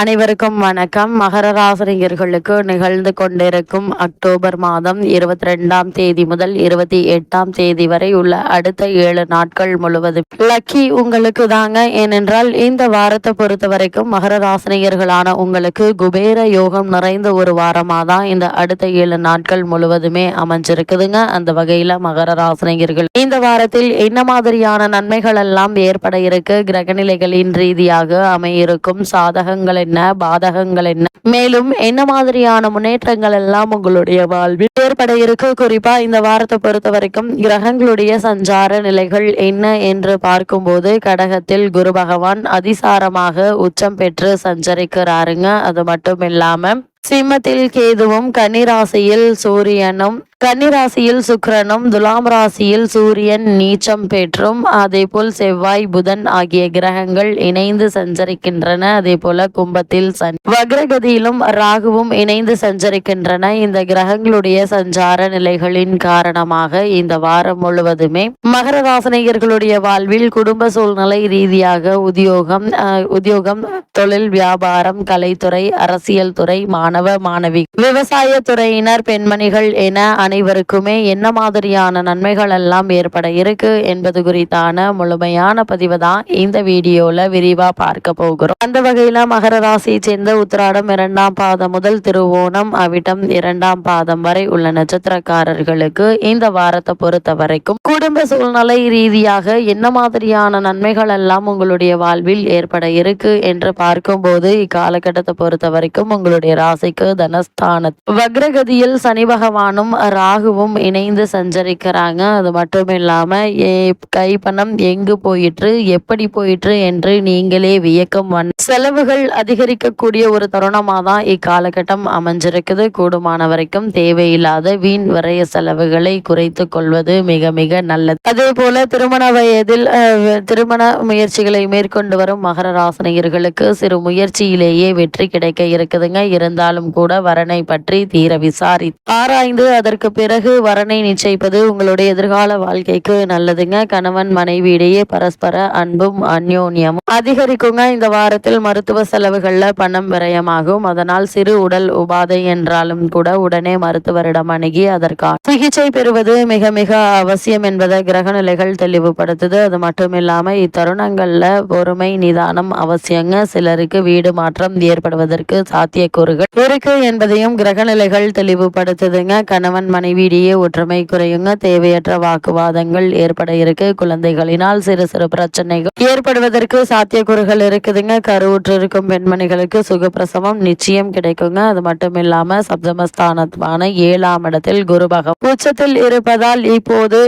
அனைவருக்கும் வணக்கம். மகர ராசினியர்களுக்கு நிகழ்ந்து கொண்டிருக்கும் அக்டோபர் மாதம் இருபத்தி ரெண்டாம் தேதி முதல் இருபத்தி எட்டாம் தேதி வரை உள்ள அடுத்த ஏழு நாட்கள் முழுவதும். லக்கி உங்களுக்கு தாங்க. ஏனென்றால் இந்த வாரத்தை பொறுத்த வரைக்கும் மகர ராசினியர்களான உங்களுக்கு குபேர யோகம் நிறைந்த ஒரு வாரமாக தான் இந்த அடுத்த ஏழு நாட்கள் முழுவதுமே அமைஞ்சிருக்குதுங்க. அந்த வகையில மகர ராசினியர்கள். இந்த வாரத்தில் என்ன மாதிரியான நன்மைகள் எல்லாம் ஏற்பட இருக்கு? கிரகநிலைகளின் ரீதியாக அமையிருக்கும் சாதகங்களை என்ன பாதகங்கள் என்ன? மேலும் என்ன மாதிரியான முன்னேற்றங்கள் எல்லாம் உங்களுடைய வாழ்வில் ஏற்பட இருக்கு? குறிப்பா இந்த வாரத்தை பொறுத்த வரைக்கும் கிரகங்களுடைய சஞ்சார நிலைகள் என்ன என்று பார்க்கும்போது கடகத்தில் குரு பகவான் அதிசாரமாக உச்சம் பெற்று சஞ்சரிக்கிறாருங்க. அது மட்டும் இல்லாம சிம்மத்தில் கேதுவும் கன்னிராசியில் சூரியனும் கன்னிராசியில் சுக்கிரனும் துலாம் ராசியில் சூரியன் நீச்சம் பெற்றும் அதே போல் செவ்வாய் புதன் ஆகிய கிரகங்கள் இணைந்து சஞ்சரிக்கின்றன. அதே போல கும்பத்தில் சன் வக்ரகதியிலும் ராகுவும் இணைந்து சஞ்சரிக்கின்றன. இந்த கிரகங்களுடைய சஞ்சார நிலைகளின் காரணமாக இந்த வாரம் முழுவதுமே மகர ராசனையர்களுடைய வாழ்வில் குடும்ப சூழ்நிலை ரீதியாக உத்தியோகம் உத்தியோகம் தொழில் வியாபாரம் கலைத்துறை அரசியல் துறை மாணவ மாணவி விவசாய துறையினர் பெண்மணிகள் என அனைவருக்குமே என்ன மாதிரியான நன்மைகள் எல்லாம் ஏற்பட இருக்கு என்பது குறித்தான முழுமையான பதிவு தான் இந்த வீடியோல விரிவா பார்க்க போகிறோம். அந்த வகையில மகர ராசியை சேர்ந்த உத்திராடம் இரண்டாம் பாதம் முதல் திருவோணம் அவிட்டம் இரண்டாம் பாதம் வரை உள்ள நட்சத்திரக்காரர்களுக்கு இந்த வாரத்தை பொறுத்த வரைக்கும் குடும்ப சூழ்நிலை ரீதியாக என்ன மாதிரியான நன்மைகள் எல்லாம் உங்களுடைய வாழ்வில் ஏற்பட இருக்கு என்று பார்க்கும்போது இக்காலகட்டத்தை பொறுத்த வரைக்கும் உங்களுடைய ராசிக்கு தனஸ்தான வக்ரகதியில் சனி பகவானும் ராகுவும் இணைந்து சஞ்சரிக்கிறாங்க. அது மட்டும் இல்லாமல் ஏ- கைப்பணம் எங்கு போயிற்று எப்படி போயிற்று என்று நீங்களே வியக்கம் வண்ண செலவுகள் அதிகரிக்கக்கூடிய ஒரு தருணமா தான் இக்காலகட்டம் அமைஞ்சிருக்குது. கூடுமான வரைக்கும் தேவையில்லாத வீண் வரைய செலவுகளை குறைத்து கொள்வது மிக மிக நல்லது. அதே போல திருமண வயதில் திருமண முயற்சிகளை மேற்கொண்டு வரும் மகர ராசினியர்களுக்கு சிறு முயற்சியிலேயே வெற்றி கிடைக்க இருக்குதுங்க. இருந்தாலும் கூட வரனை பற்றி தீர விசாரி ஆராய்ந்து அதற்கு பிறகு வரனை நிச்சயிப்பது உங்களுடைய எதிர்கால வாழ்க்கைக்கு நல்லதுங்க. கணவன் மனைவியிடையே பரஸ்பர அன்பும் அந்யோன்யமும் அதிகரிக்குங்க. இந்த வாரத்தில் மருத்துவ செலவுகள்ல பணம் விரயமாகும். அதனால் சிறு உடல் உபாதை என்றாலும் கூட உடனே மருத்துவரிடம் அணுகி அதற்கான சிகிச்சை பெறுவது மிக மிக அவசியம் என்பதை கிரக நிலைகள் தெளிவுபடுத்துது. அது மட்டும் இல்லாம இத்தருணங்கள்ல பொறுமை நிதானம் அவசியங்க. சிலருக்கு வீடு மாற்றம் ஏற்படுவதற்கு சாத்தியக்கூறுகள் இருக்கு என்பதையும் கிரக நிலைகள் தெளிவுபடுத்துதுங்க. கணவன் மனைவியிடையே ஒற்றுமை குறையுங்க. தேவையற்ற வாக்குவாதங்கள் ஏற்பட இருக்கு. குழந்தைகளினால் சிறு சிறு பிரச்சனைகள் ஏற்படுவதற்கு சாத்தியக்கூறுகள் இருக்குதுங்க. கருவுற்று இருக்கும் பெண்மணிகளுக்கு சுகப்பிரசவம் நிச்சயம் கிடைக்குங்க. அது மட்டும் இல்லாம சப்தமஸ்தானமான ஏழாம் இடத்தில் குரு பகவான் உச்சத்தில் இருப்பதால் இப்போது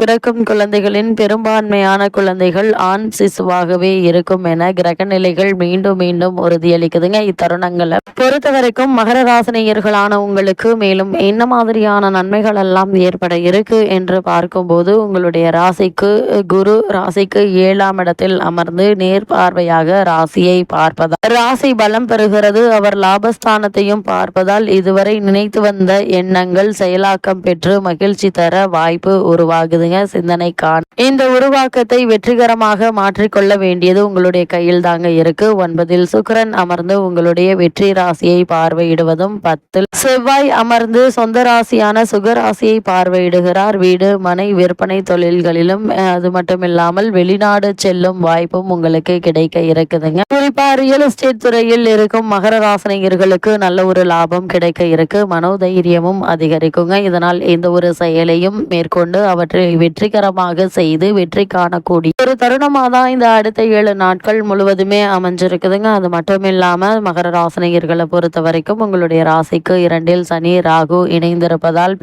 பிறக்கும் குழந்தைகளின் பெரும்பான்மையான குழந்தைகள் ஆண் சிசுவாகவே இருக்கும் என கிரக நிலைகள் மீண்டும் மீண்டும் உறுதியளிக்குதுங்க. இத்தருணங்களை பொறுத்தவரைக்கும் மகர ராசினியர்களான உங்களுக்கு மேலும் என்ன மாதிரியான நன்மைகள் எல்லாம் ஏற்பட இருக்கு என்று பார்க்கும்போது உங்களுடைய ராசிக்கு குரு ராசிக்கு ஏழாம் இடத்தில் அமர்ந்து நேர்பார்வையாக ராசியை பார்ப்பதால் ராசி பலம் பெறுகிறது. அவர் லாபஸ்தானத்தையும் பார்ப்பதால் இதுவரை நினைத்து வந்த எண்ணங்கள் செயலாக்கம் பெற்று மகிழ்ச்சி தர வாய்ப்பு உருவாகுதுங்க. சிந்தனை காண. இந்த உருவாக்கத்தை வெற்றிகரமாக மாற்றிக்கொள்ள வேண்டியது உங்களுடைய கையில் தாங்க இருக்கு. ஒன்பதில் சுக்கரன் அமர்ந்து உங்களுடைய வெற்றி ராசியை பார்வையிடுவதும் பத்தில். செவ்வாய் அமர்ந்து சொந்த ராசியான சுகராசியை பார்வையிடுகிறார். வீடு மனை விற்பனை தொழில்களிலும் அது மட்டும் இல்லாமல் வெளிநாடு செல்லும் வாய்ப்பும் உங்களுக்கு கிடைக்க இருக்குதுங்க. குறிப்பா ரியல் எஸ்டேட் துறையில் இருக்கும் மகர ராசினியர்களுக்கு நல்ல ஒரு லாபம் கிடைக்க இருக்கு. மனோதைரியமும் அதிகரிக்குங்க. இதனால் எந்த ஒரு செயலையும் மேற்கொண்டு அவற்றை வெற்றிகரமாக செய்து வெற்றி காணக்கூடிய ஒரு தருணமாக தான் இந்த அடுத்த ஏழு நாட்கள் முழுவதுமே அமைஞ்சிருக்குதுங்க. அது மட்டும் இல்லாம மகர ராசினியர்களை பொறுத்த வரைக்கும் உங்களுடைய ராசிக்கு இரண்டில் சனி ராகு இணைந்திருப்பதால்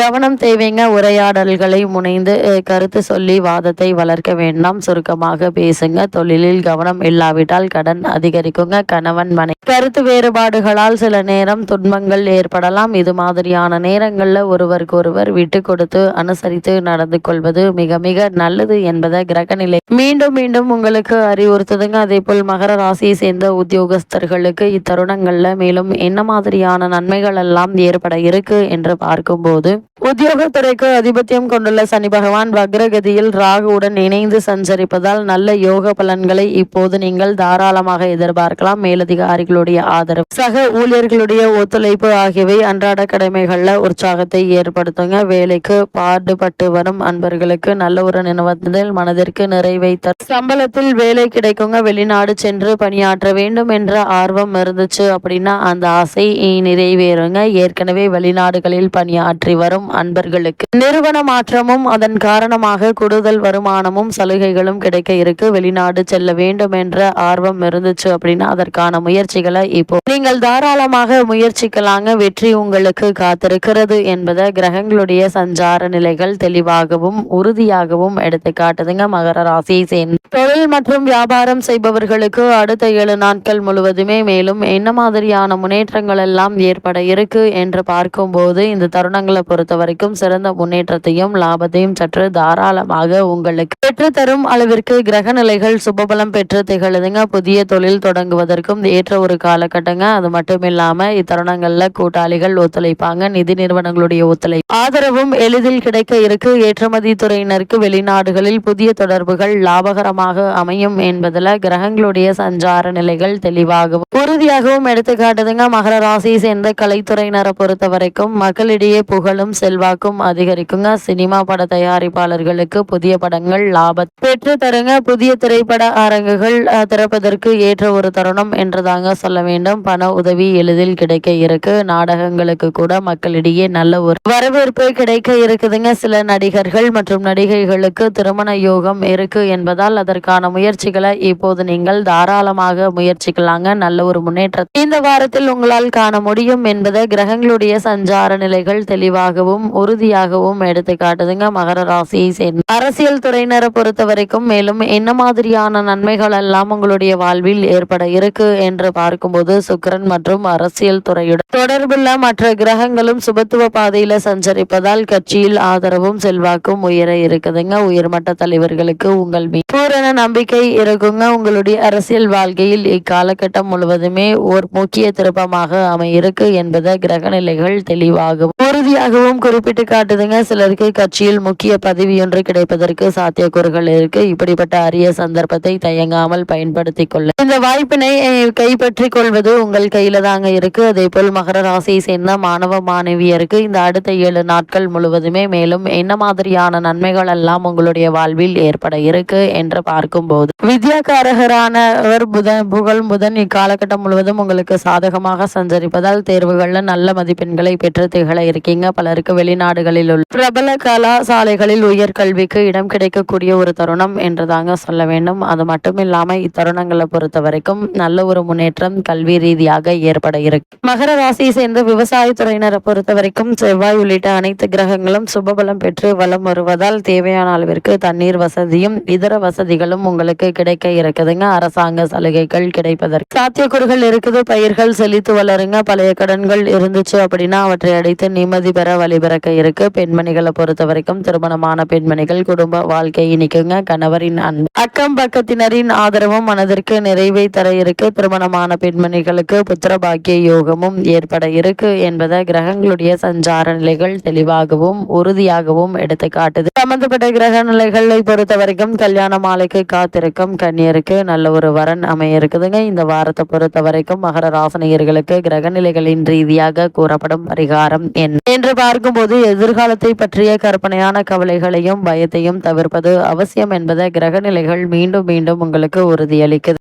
கவனம் தேவைங்க. உரையாடல்களை முனைந்து கருத்து சொல்லி வாதத்தை வளர்க்க வேண்டாம். சுருக்கமாக பேசுங்க. தொழிலில் கவனம் இல்லாவிட்டால் கடன் அதிகரிக்குங்க. கணவன் மனை கருத்து வேறுபாடுகளால் சில நேரம் துன்பங்கள் ஏற்படலாம். இது மாதிரியான நேரங்களில் ஒருவருக்கு ஒருவர் விட்டு கொடுத்து அனுசரித்து நடந்து கொள்வது மிக மிக நல்லது என்பதை கிரகநிலை மீண்டும் மீண்டும் உங்களுக்கு அறிவுறுத்துதுங்க. அதே போல் மகர ராசியை சேர்ந்த உத்தியோகஸ்தர்களுக்கு இத்தருணங்கள்ல மேலும் என்ன மாதிரியான நன்மைகள் எல்லாம் ஏற்பட இருக்கு என்று பார்க்கும்போது உத்தியோகத்துறைக்கு அதிபத்தியம் கொண்டுள்ள சனி பகவான் வக்ரகதியில் ராகுவுடன் இணைந்து சஞ்சரிப்பதால் நல்ல யோக பலன்களை இப்போது நீங்கள் தாராளமாக எதிர்பார்க்கலாம். மேலதிகாரிகளுடைய ஆதரவு சக ஊழியர்களுடைய ஒத்துழைப்பு ஆகியவை அன்றாட கடமைகள்ல உற்சாகத்தை ஏற்படுத்துங்க. வேலைக்கு பாடுபட்டு வரும் அன்பர்களுக்கு நல்ல ஒரு நினைவத்தில் மனதிற்கு நிறைவை தரும் சம்பளத்தில் வேலை கிடைக்குங்க. வெளிநாடு சென்று பணியாற்ற வேண்டும் என்ற ஆர்வம் இருந்துச்சு அப்படின்னா அந்த ஆசை நிறைவேறுங்க. ஏற்கனவே வெளிநாடுகளில் பணியாற்றி வரும் அன்பர்களுக்கு நிறுவன மாற்றமும் அதன் காரணமாக கூடுதல் வருமானமும் சலுகைகளும் கிடைக்க இருக்கு. வெளிநாடு செல்ல வேண்டும் என்ற ஆர்வம் இருந்துச்சு அப்படின்னா அதற்கான முயற்சிகளை இப்போ நீங்கள் தாராளமாக முயற்சிக்கலாங்க. வெற்றி உங்களுக்கு காத்திருக்கிறது என்பதை கிரகங்களுடைய சஞ்சார நிலைகள் தெளிவாகவும் உறுதியாகவும் எடுத்து காட்டுதுங்க. மகர ராசியை சேர்ந்து தொழில் மற்றும் வியாபாரம் செய்பவர்களுக்கு அடுத்த ஏழு நாட்கள் முழுவதுமே மேலும் என்ன மாதிரியான முன்னேற்றங்கள் எல்லாம் ஏற்பட இருக்கு என்று பார்க்கும்போது இந்த தருணங்களை பொறுத்த வரைக்கும் சிறந்த முன்னேற்றத்தையும் லாபத்தையும் சற்று தாராளமாக உங்களுக்கு பெற்றுத்தரும் அளவிற்கு கிரக நிலைகள் சுபபலம் பெற்று திகழுதுங்க. புதிய தொழில் தொடங்குவதற்கும் ஏற்ற ஒரு காலகட்டங்க. அது மட்டும் இல்லாம இத்தருணங்கள்ல கூட்டாளிகள் ஒத்துழைப்பாங்க நிதி நிறுவனங்களுடைய ஒத்துழைப்பு. ஆதரவும் எளிதில் கிடைக்க இருக்கு. ஏற்றுமதி துறையினருக்கு வெளிநாடுகளில் புதிய தொடர்புகள் லாபகரமாக அமையும் என்பதுல கிரகங்களுடைய சஞ்சார நிலைகள் தெளிவாகவும். உறுதியாகவும் எடுத்துக்காட்டுதுங்க மகர ராசியை சேர்ந்த கலைத்துறையினரை பொறுத்த வரைக்கும் மக்களிடையே புகழும் செல்வாக்கும் அதிகரிக்குங்க. சினிமா பட தயாரிப்பாளர்களுக்கு புதிய படங்கள் லாபம் பெற்று தருங்க புதிய திரைப்பட அரங்குகள் திறப்பதற்கு திறப்பதற்கு ஏற்ற ஒரு தருணம் என்றுதாங்க சொல்ல வேண்டும். பண உதவி எளிதில் கிடைக்க இருக்கு. நாடகங்களுக்கு கூட மக்களிடையே நல்ல ஒரு வரவேற்பு கிடைக்க இருக்குதுங்க. சில நடிகர்கள் மற்றும் நடிகைகளுக்கு திருமண யோகம் இருக்கு என்பதால் அதற்கான முயற்சிகளை இப்போது நீங்கள் தாராளமாக முயற்சிக்கலாங்க. நல்ல ஒரு முன்னேற்றம் இந்த வாரத்தில் உங்களால் காண முடியும் என்பதை கிரகங்களுடைய சஞ்சார நிலைகள் தெளிவாகவும் உறுதியாகவும் எடுத்து காட்டுதுங்க. மகர ராசியை சேர்ந்த அரசியல் துறையினரை பொறுத்த வரைக்கும் மேலும் என்ன மாதிரியான நன்மைகள் எல்லாம் உங்களுடைய வாழ்வில் ஏற்பட இருக்கு என்று பார்க்கும்போது சுக்கிரன் மற்றும் அரசியல் துறையுடன் தொடர்புள்ள மற்ற கிரகங்களும் சுபத்துவ பாதையில சஞ்சரிப்பதால் கட்சியில் ஆதரவும் செல்வாக்கும் உயர இருக்குதுங்க. உயர்மட்ட தலைவர்களுக்கு உங்கள் மீது பூரண நம்பிக்கை இருக்குங்க. உங்களுடைய அரசியல் வாழ்க்கையில் இக்காலகட்டம் முழுவதுமே ஒரு முக்கிய திருப்பமாக அமையிருக்கு என்பதை கிரக நிலைகள் தெளிவாகும் உறுதியாகவும் குறிப்பிட்டு காட்டுதுங்க. சிலருக்கு கட்சியில் முக்கிய பதவி ஒன்று கிடைப்பதற்கு சாத்தியக்கூறுகள் இருக்கு. இப்படிப்பட்ட அரிய சந்தர்ப்பத்தை தயங்காமல் பயன்படுத்தி கொள்ள இந்த வாய்ப்பினை கைப்பற்றி கைப்பற்றிக் கொள்வது உங்கள் கையில தாங்க இருக்கு. அதே போல் மகர ராசியை சேர்ந்த மாணவ மாணவியருக்கு இந்த அடுத்த ஏழு நாட்கள் முழுவதுமே மேலும் என்ன மாதிரியான நன்மைகள் எல்லாம் உங்களுடைய வாழ்வில் ஏற்பட இருக்கு என்று பார்க்கும்போது. வித்யாகாரகரானவர் புதன் புகழ் புதன் இக்காலகட்டம் முழுவதும் உங்களுக்கு சாதகமாக சஞ்சரிப்பதால் தேர்வுகள்ல நல்ல மதிப்பெண்களை பெற்று திகழ இருக்கீங்க. பலருக்கு வெளிநாடுகளில் உள்ள பிரபல கலாசாலைகளில் உயர்கல்விக்கு இடம் கிடைக்கக்கூடிய ஒரு தருணம் என்றுதாங்க சொல்ல வேண்டும். அது மட்டும் இல்லாம இத்தருணங்களை பொறுத்த வரைக்கும் நல்ல ஒரு முன்னேற்றம் கல்வி ரீதியாக ஏற்பட இருக்கு. மகர ராசியை சேர்ந்த விவசாயத்துறையினரை பொறுத்த வரைக்கும் செவ்வாய் உள்ளிட்ட அனைத்து கிரகங்களும் சுபபலம் பெற்று வலம் வருவதால் தேவையான அளவிற்கு தண்ணீர் வசதியும் இதர வசதிகளும் உங்களுக்கு கிடைக்க இருக்குதுங்க. அரசாங்க சலுகைகள் கிடைப்பதற்கு. சாத்தியக்கூறுகள் இருக்குது. பயிர்கள் செழித்து வளருங்க. பழைய கடன்கள் இருந்துச்சு அப்படின்னா அவற்றை அடைத்து நிம்மதி பெற வழிபிறக்க இருக்கு. பெண்மணிகளை பொறுத்த வரைக்கும் திருமணமான பெண்மணிகள் குடும்ப வாழ்க்கை இனிக்குங்க. கணவரின் அன்பு. அக்கம் பக்கத்தினரின் ஆதரவும் மனதிற்கு நிறைவை தர இருக்கு. திருமணமான பெண்மணிகளுக்கு புத்திர பாக்கிய யோகமும் ஏற்பட இருக்கு என்பதை கிரகங்களுடைய சஞ்சார நிலைகள் தெளிவாகவும் உறுதியாகவும் எடுத்து காட்டுது சம்பந்தப்பட்ட கிரக நிலைகளை பொறுத்த வரைக்கும் கல்யாண மாலைக்கு காத்திருக்கும் கன்னியருக்கு நல்ல ஒரு வரன் அமைய இருக்குதுங்க. இந்த வாரத்தை பொறுத்த வரைக்கும் மகர ராசனியர்களுக்கு கிரக நிலைகளின் ரீதியாக கூறப்படும் பரிகாரம் என்ன? என்று பார்க்கும்போது எதிர்காலத்தை பற்றிய கற்பனையான கவலைகளையும் பயத்தையும் தவிர்ப்பது அவசியம் என்பதை கிரக நிலைகள் மீண்டும் மீண்டும் உங்களுக்கு உறுதியளிக்குது.